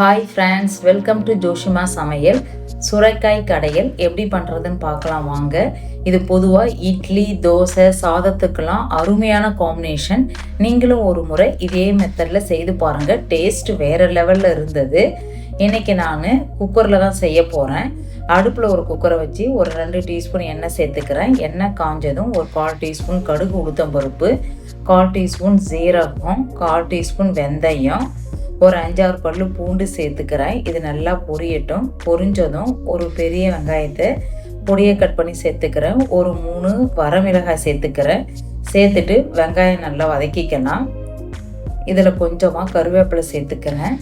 Hi friends welcome to Joshima சமையல் சுரைக்காய் கடையல் எப்படி பண்ணுறதுன்னு பார்க்கலாம் வாங்க. இது பொதுவாக இட்லி தோசை சாதத்துக்கெல்லாம் அருமையான காம்பினேஷன் நீங்களும் ஒரு முறை இதே மெத்தடில் செய்து பாருங்கள் டேஸ்ட் வேறு லெவலில் இருந்தது. இன்றைக்கி நான் குக்கரில் தான் செய்ய போகிறேன் அடுப்பில் ஒரு குக்கரை வச்சு ஒரு ரெண்டு டீஸ்பூன் எண்ணெய் சேர்த்துக்கிறேன். எண்ணெய் காஞ்சதும் ஒரு கால் டீஸ்பூன் கடுகு உளுத்தம் பருப்பு கால் டீஸ்பூன் ஜீரகம் கால் டீஸ்பூன் வெந்தயம் ஒரு அஞ்சாறு பல்லு பூண்டு சேர்த்துக்கிறேன். இது நல்லா பொரியட்டும். பொரிஞ்சதும் ஒரு பெரிய வெங்காயத்தை பொடியை கட் பண்ணி சேர்த்துக்கிறேன். ஒரு மூணு வரமிளகாய் சேர்த்துக்கிறேன். சேர்த்துட்டு வெங்காயம் நல்லா வதக்கிக்கலாம் இதில் கொஞ்சமாக கருவேப்பிலை சேர்த்துக்கிறேன்.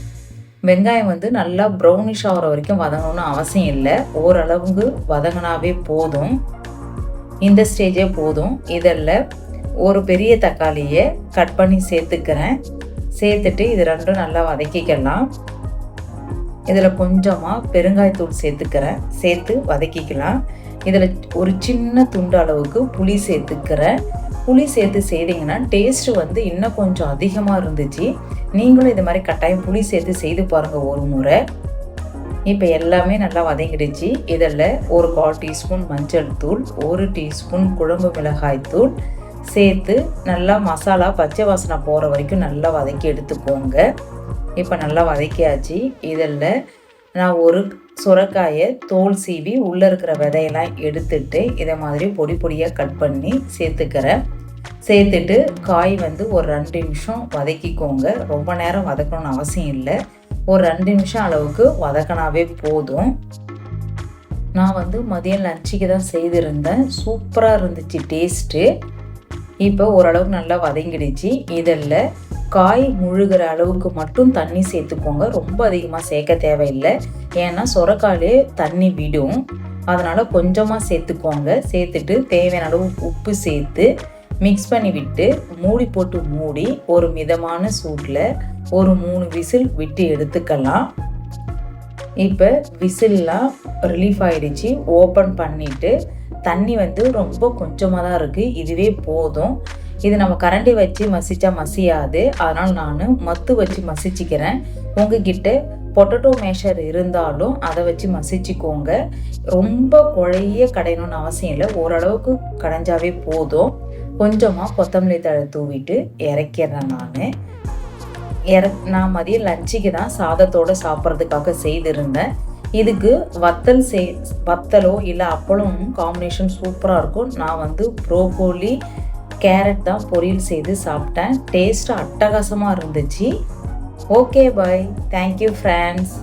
வெங்காயம் வந்து நல்லா ப்ரௌனிஷ் ஆகிற வரைக்கும் வதங்கணும்னு அவசியம் இல்லை. ஓரளவுக்கு வதங்கினாவே போதும். இந்த ஸ்டேஜே போதும். இதில் ஒரு பெரிய தக்காளியை கட் பண்ணி சேர்த்துக்கிறேன். சேர்த்துட்டு இது ரெண்டும் நல்லா வதக்கிக்கலாம். இதில் கொஞ்சமாக பெருங்காயத்தூள் சேர்த்துக்கிறேன். சேர்த்து வதக்கிக்கலாம். இதில் ஒரு சின்ன துண்டு அளவுக்கு புளி சேர்த்துக்கிறேன். புளி சேர்த்து செய்தீங்கன்னா டேஸ்ட்டு வந்து இன்னும் கொஞ்சம் அதிகமாக இருந்துச்சு. நீங்களும் இது மாதிரி கட்டாயம் புளி சேர்த்து செய்து பாருங்கள் ஒரு முறை. இப்போ எல்லாமே நல்லா வதங்கிடுச்சு. இதில் ஒரு கால் டீஸ்பூன் மஞ்சள் தூள் ஒரு டீஸ்பூன் குழம்பு மிளகாய் தூள் சேர்த்து நல்லா மசாலா பச்சை வாசனை போகிற வரைக்கும் நல்லா வதக்கி எடுத்துக்கோங்க. இப்போ நல்லா வதக்கியாச்சு. இதில் நான் ஒரு சுரக்காயை தோல் சீவி உள்ளே இருக்கிற விதையெல்லாம் எடுத்துட்டு இதை மாதிரி பொடி பொடியாக கட் பண்ணி சேர்த்துக்கிறேன். சேர்த்துட்டு காய் வந்து ஒரு ரெண்டு நிமிஷம் வதக்கிக்கோங்க. ரொம்ப நேரம் வதக்கணும்னு அவசியம் இல்லை. ஒரு ரெண்டு நிமிஷம் அளவுக்கு வதக்கினாவே போதும். நான் வந்து மதியம் லஞ்சுக்கு தான் செய்திருந்தேன். சூப்பராக இருந்துச்சு டேஸ்ட்டு. இப்போ ஓரளவுக்கு நல்லா வதங்கிடுச்சு. இதில் காய் முழுகிற அளவுக்கு மட்டும் தண்ணி சேர்த்துக்கோங்க. ரொம்ப அதிகமாக சேர்க்க தேவையில்லை. ஏன்னா சொரக்காலே தண்ணி விடும். அதனால் கொஞ்சமாக சேர்த்துக்கோங்க. சேர்த்துட்டு தேவையான அளவு உப்பு சேர்த்து மிக்ஸ் பண்ணி விட்டு மூடி போட்டு மூடி ஒரு மிதமான சூட்டில் ஒரு மூணு விசில் விட்டு எடுத்துக்கலாம். இப்போ விசில்லாம் ரிலீஃப் ஆகிடுச்சு ஓப்பன் பண்ணிவிட்டு தண்ணி வந்து ரொம்ப கொஞ்சமாக தான் இருக்குது இதுவே போதும். இது நம்ம கரண்டி வச்சு மசிச்சா மசியாது. அதனால் நான் மத்து வச்சு மசிச்சுக்கிறேன். உங்ககிட்ட பொட்டட்டோ மேஷர் இருந்தாலும் அதை வச்சு மசிச்சுக்கோங்க. ரொம்ப குழைய கடையணும்னு அவசியம் இல்லை. ஓரளவுக்கு கடைஞ்சாவே போதும். கொஞ்சமாக கொத்தமல்லி தழை தூவிட்டு இறக்கிறேன் நான். இற நான் மதியம் லஞ்சுக்கு தான் சாதத்தோடு சாப்பிட்றதுக்காக செய்திருந்தேன். இதுக்கு வத்தல் செய் வத்தலோ இல்லை அப்பளமும் காம்பினேஷன் சூப்பராக இருக்கும். நான் வந்து ப்ரோக்கோலி கேரட் தான் பொரியல் செய்து சாப்பிட்டேன். டேஸ்ட் அட்டகாசமாக இருந்துச்சு. Okay bye thank you friends